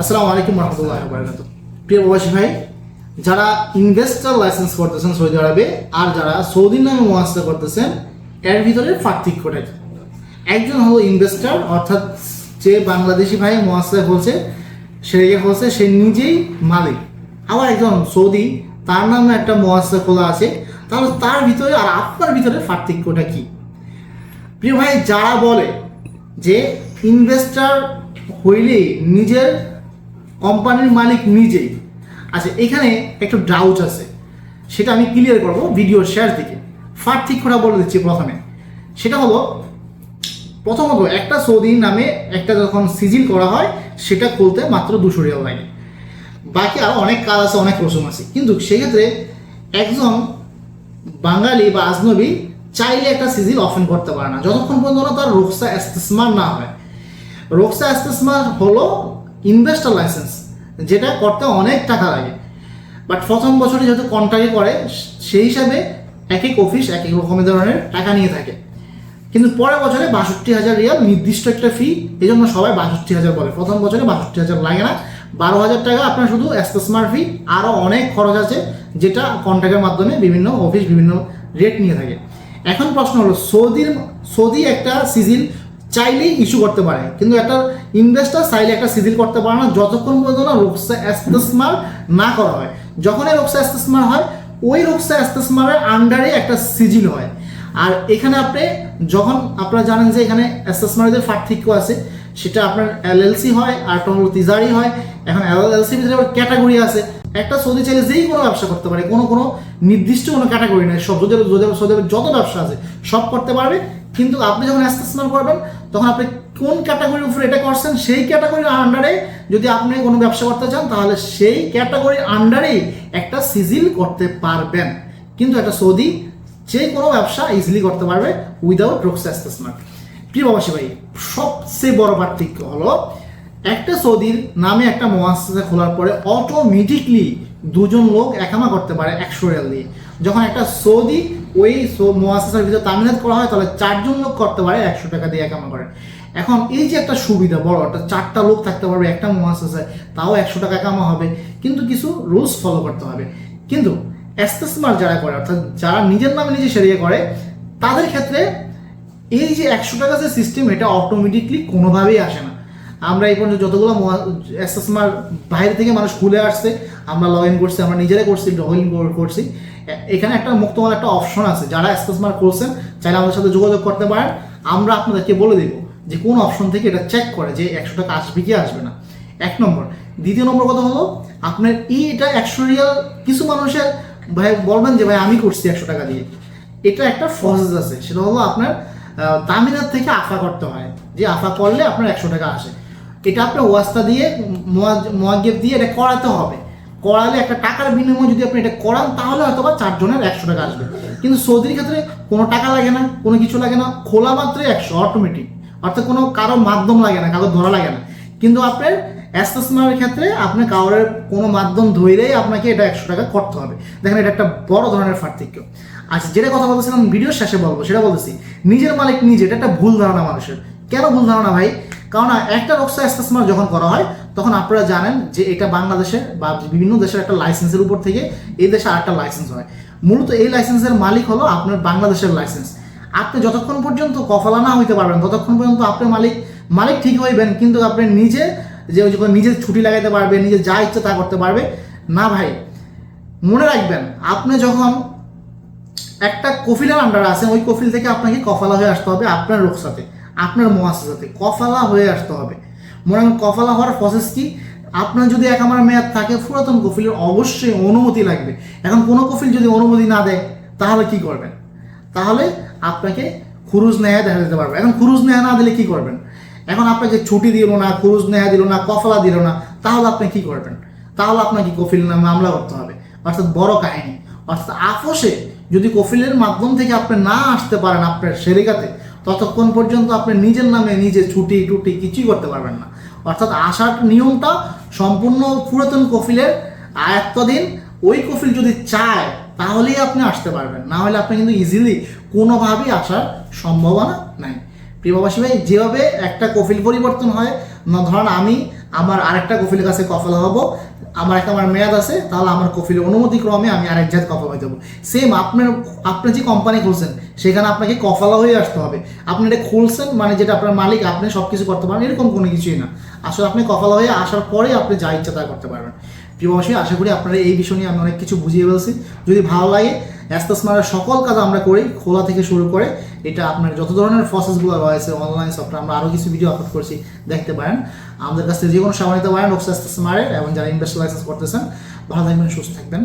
আসসালামু আলাইকুম রহমতুল্লাহ বারকাত প্রিয় প্রবাসী ভাই, যারা ইনভেস্টার লাইসেন্স করতেছেন সৌদি আরবে আর যারা সৌদি নামে মহাস্তা করতেছেন, এর ভিতরে পার্থক্যটা? একজন হলো ইনভেস্টার অর্থাৎ যে বাংলাদেশি ভাই মহাস্তা বলছে সে বলছে সে নিজেই মালিক। আবার একজন সৌদি, তার নামে একটা মহাস্তা খোলা আছে, তাহলে তার ভিতরে আর আপনার ভিতরে পার্থক্যটা কি? প্রিয় ভাই, যারা বলে যে ইনভেস্টার হইলেই নিজের কোম্পানির মালিক নিজেই। আচ্ছা এখানে একটু ডাউট আছে। সেটা আমি ক্লিয়ার করব ভিডিওর শেষ দিকে পার্থক্যটা বলে দিচ্ছি প্রথমে। সেটা হলো, প্রথমত একটা সৌদি নামে একটা যখন সিজিল করা হয়, সেটা খুলতে মাত্র দুশো রিয়াল লাগে। বাকি আরও অনেক কাজ আছে, অনেক রসুম আছে। কিন্তু সেক্ষেত্রে একজন বাঙালি বা আজনবী চাইলে একটা সিজিল অফেন করতে পারে না। যতক্ষণ পর্যন্ত তার রোকসা এস্তেসমার না হয়। রোকসা এস্তেসমার হলো ইনভেস্টার লাইসেন্স যেটা করতে অনেক টাকা লাগে। বাট প্রথম বছরে যেহেতু কন্ট্রাক্টে করে, সেই হিসাবে এক এক অফিস এক এক রকমের ধরনের টাকা নিয়ে থাকে। কিন্তু পরের বছরে বাষট্টি হাজার রিয়াল নির্দিষ্ট একটা ফি এই জন্য সবাই বাষট্টি হাজার বলে। প্রথম বছরে বাষট্টি হাজার লাগে না। বারো হাজার টাকা আপনার শুধু স্মার্ট ফি আরও অনেক খরচ আছে, যেটা কন্ট্রাক্টের মাধ্যমে বিভিন্ন অফিস বিভিন্ন রেট নিয়ে থাকে। এখন প্রশ্ন হলো, সৌদির, সৌদি একটা সিজিল চাইলেই ইস্যু করতে পারে। কিন্তু একটা ইনভেস্টার চাইলে একটা সিজিল করতে পারে না, যতক্ষণ পর্যন্ত না রোকসা এস্তেসমার না করা হয়। যখন এই রোকসা এস্তেসমার হয়, ওই রোকসা এস্তেসমারের আন্ডারে একটা সিজিল হয়। আর এখানে আপনি যখন আপনারা জানেন যে এখানে অ্যাসেসমারিদের পার্থক্য আছে, সেটা আপনার এলএলসি হয়, আর একটা তিজারি হয়, এখন এলএলসির ভিতরে আবার ক্যাটাগরি আছে। একটা সৌদি চাইলে যেই কোনো ব্যবসা করতে পারে, কোনো কোনো নির্দিষ্ট কোনো ক্যাটাগরি নেই, সব সৌদি যত ব্যবসা আছে, সব করতে পারবে। কিন্তু আপনি যখন অ্যাসেসমেন্ট করবেন তখন আপনি কোন ক্যাটাগরির উপরে এটা করছেন, সেই ক্যাটাগরির আন্ডারে যদি আপনি কোনো ব্যবসা করতে চান, তাহলে সেই ক্যাটাগরির আন্ডারেই একটা সিজিল করতে পারবেন। কিন্তু একটা সৌদি যে কোনো ব্যবসা ইজিলি করতে পারবে উইদাউট রোকস অ্যাসেসমেন্ট প্রিয় প্রবাসী ভাই, সবচেয়ে বড় পার্থক্য হলো, একটা সৌদির নামে একটা মহাসা খোলার পরে অটোমেটিকলি দুজন লোক একামা করতে পারে একশো রিয়াল দিয়ে। যখন একটা শো সৌদি, ওই মহাসার ভিতরে তামিলাত করা হয়, তাহলে চারজন লোক করতে পারে একশো টাকা দিয়ে একামা করে। এখন এই যে একটা সুবিধা, বড় একটা চারটা লোক থাকতে পারবে একটা মহাসাসায় তাও একশো টাকা কামা হবে। কিন্তু কিছু রুলস ফলো করতে হবে। কিন্তু এস্তেসমার যারা করে, অর্থাৎ যারা নিজের নামে নিজে সেরিয়ে করে, তাদের ক্ষেত্রে এই যে একশো টাকা যে সিস্টেম এটা অটোমেটিকলি কোনোভাবেই আসে না। আমরা এই পর্যন্ত যতগুলো এস্তেসমার বাইরে থেকে মানুষ খুলে আসছে, আমরা লগ ইন করছি, আমরা নিজেরাই করছি লগ ইন করছি। এখানে একটা মুক্তমাল একটা অপশন আছে। যারা এস্তেসমার করছেন, চাইলে আমাদের সাথে যোগাযোগ করতে পারেন। আমরা আপনাদেরকে বলে দেবো যে কোন অপশন থেকে এটা চেক করে যে একশো টাকা আসবে কি আসবে না। এক নম্বর। দ্বিতীয় নম্বর কথা হলো, আপনার এই এটা একশো রিয়াল কিছু মানুষের ভাই বলবেন যে, ভাই, আমি করছি একশো টাকা দিয়ে। এটা একটা প্রসেস আছে। সেটা হলো আপনার তামিলনাড়ু থেকে আফা করতে হয়। যে আফা করলে আপনার একশো টাকা আসে। এটা আপনার ওয়াস্তা দিয়ে মোয়াগেব দিয়ে এটা করাতে হবে। করালে একটা টাকার বিনিময়ে যদি আপনি এটা করান, তাহলে হয়তো বা চারজনের একশো টাকা আসবে। কিন্তু সৌদির ক্ষেত্রে কোনো টাকা লাগে না, কোনো কিছু লাগে না, খোলা মাত্রই একশো অটোমেটিক অর্থাৎ কোনো কারও মাধ্যম লাগে না, কারও ধরা লাগে না। কিন্তু আপনার অ্যাসেসমারের ক্ষেত্রে আপনি কারোর কোনো মাধ্যম ধরেই আপনাকে এটা একশো টাকা করতে হবে। দেখেন, এটা একটা বড় ধরনের পার্থক্য। আচ্ছা যেটা কথা বলতেছিলাম ভিডিওর শেষে বলব, সেটা বলতেছি, নিজের মালিক নিজে, এটা একটা ভুল ধারণা মানুষের। কেন ভুল ধারণা ভাই? কারণ একটা রক্সা অ্যাসেসমার যখন করা হয় তখন আপনারা জানেন যে এটা বাংলাদেশের বা বিভিন্ন দেশের একটা লাইসেন্সের উপর থেকে এই দেশে আরেকটা লাইসেন্স হয়। মূলত এই লাইসেন্সের মালিক হলো আপনার বাংলাদেশের লাইসেন্স আপনি যতক্ষণ পর্যন্ত কফলা না হইতে পারবেন, ততক্ষণ পর্যন্ত আপনি মালিক মালিক ঠিক হইবেন, কিন্তু আপনি নিজে যে ওই যখন নিজে ছুটি লাগাইতে পারবে, নিজে যা ইচ্ছে তা করতে পারবে। না ভাই, মনে রাখবেন, আপনি যখন একটা কফিলের আন্ডার আছেন, ওই কফিল থেকে আপনাকে কফালা হয়ে আসতে হবে আপনার রোকসাতে, আপনার মহাসাতে কফালা হয়ে আসতে হবে। রাখবেন কফালা হওয়ার প্রসেস কি? আপনার যদি এক আমার মেয়াদ থাকে, পুরাতন কফিলের অবশ্যই অনুমতি লাগবে। এখন কোনো কফিল যদি অনুমতি না দেয়, তাহলে কি করবেন? তাহলে আপনাকে খুরুজ নেয়া দেখা যেতে পারবে। এখন খুরুজ নেয়া না দিলে কি করবেন? এখন আপনাকে ছুটি দিল না, খুরুজ নেয়া দিল না, কফলা দিল না, তাহলে আপনি কি করবেন? তাহলে আপনাকে কফিল নামে মামলা করতে হবে। অর্থাৎ বড় কাহিনী। অর্থাৎ আপোষে যদি কফিলের মাধ্যম থেকে আপনি না আসতে পারেন আপনার সেরিকাতে ততক্ষণ পর্যন্ত আপনি নিজের নামে নিজে ছুটি, টুটি কিছুই করতে পারবেন না। অর্থাৎ আসার নিয়মটা সম্পূর্ণ পুরাতন কফিলের আয়ত্তাধীন ওই কফিল যদি চায়, তাহলেই আপনি আসতে পারবেন। না হলে আপনি কিন্তু ইজিলি কোনোভাবেই আসার সম্ভাবনা নাই। প্রিয় প্রবাসী ভাই, যেভাবে একটা কফিল পরিবর্তন হয় ধরেন আমি আমার আরেকটা কফিলের কাছে কফলা হব আমার একটা আমার মেয়াদ আছে, তাহলে আমার কফিলের অনুমতি ক্রমে আমি আরেক জাত কফলা হয়ে যাব। সেম আপনার, আপনি যে কোম্পানি খুলছেন, সেখানে আপনাকে কফলা হয়ে আসতে হবে। আপনি এটা খুলছেন মানে যেটা আপনার মালিক, আপনি সব কিছু করতে পারেন, এরকম কোনো কিছুই না। আসলে আপনি কফলা হয়ে আসার পরে আপনি যা ইচ্ছা তা করতে পারবেন। প্রিয়বাসী আশা করি আপনারা এই বিষয় নিয়ে আমি অনেক কিছু বুঝিয়ে ফেলছি যদি ভালো লাগে অ্যাস্তাসমারের সকল কাজ আমরা করি, খোলা থেকে শুরু করে এটা আপনার যত ধরনের প্রসেসগুলো রয়েছে অনলাইন সফটওয়্যার আমরা আরও কিছু ভিডিও আপলোড করছি, দেখতে পারেন আমাদের কাছ থেকে যে কোনো সময় নিতে পারেন মারে এবং যারা ইনভেস্ট লাইসেন্স করতেছেন, ভালো থাকবেন, সুস্থ থাকবেন।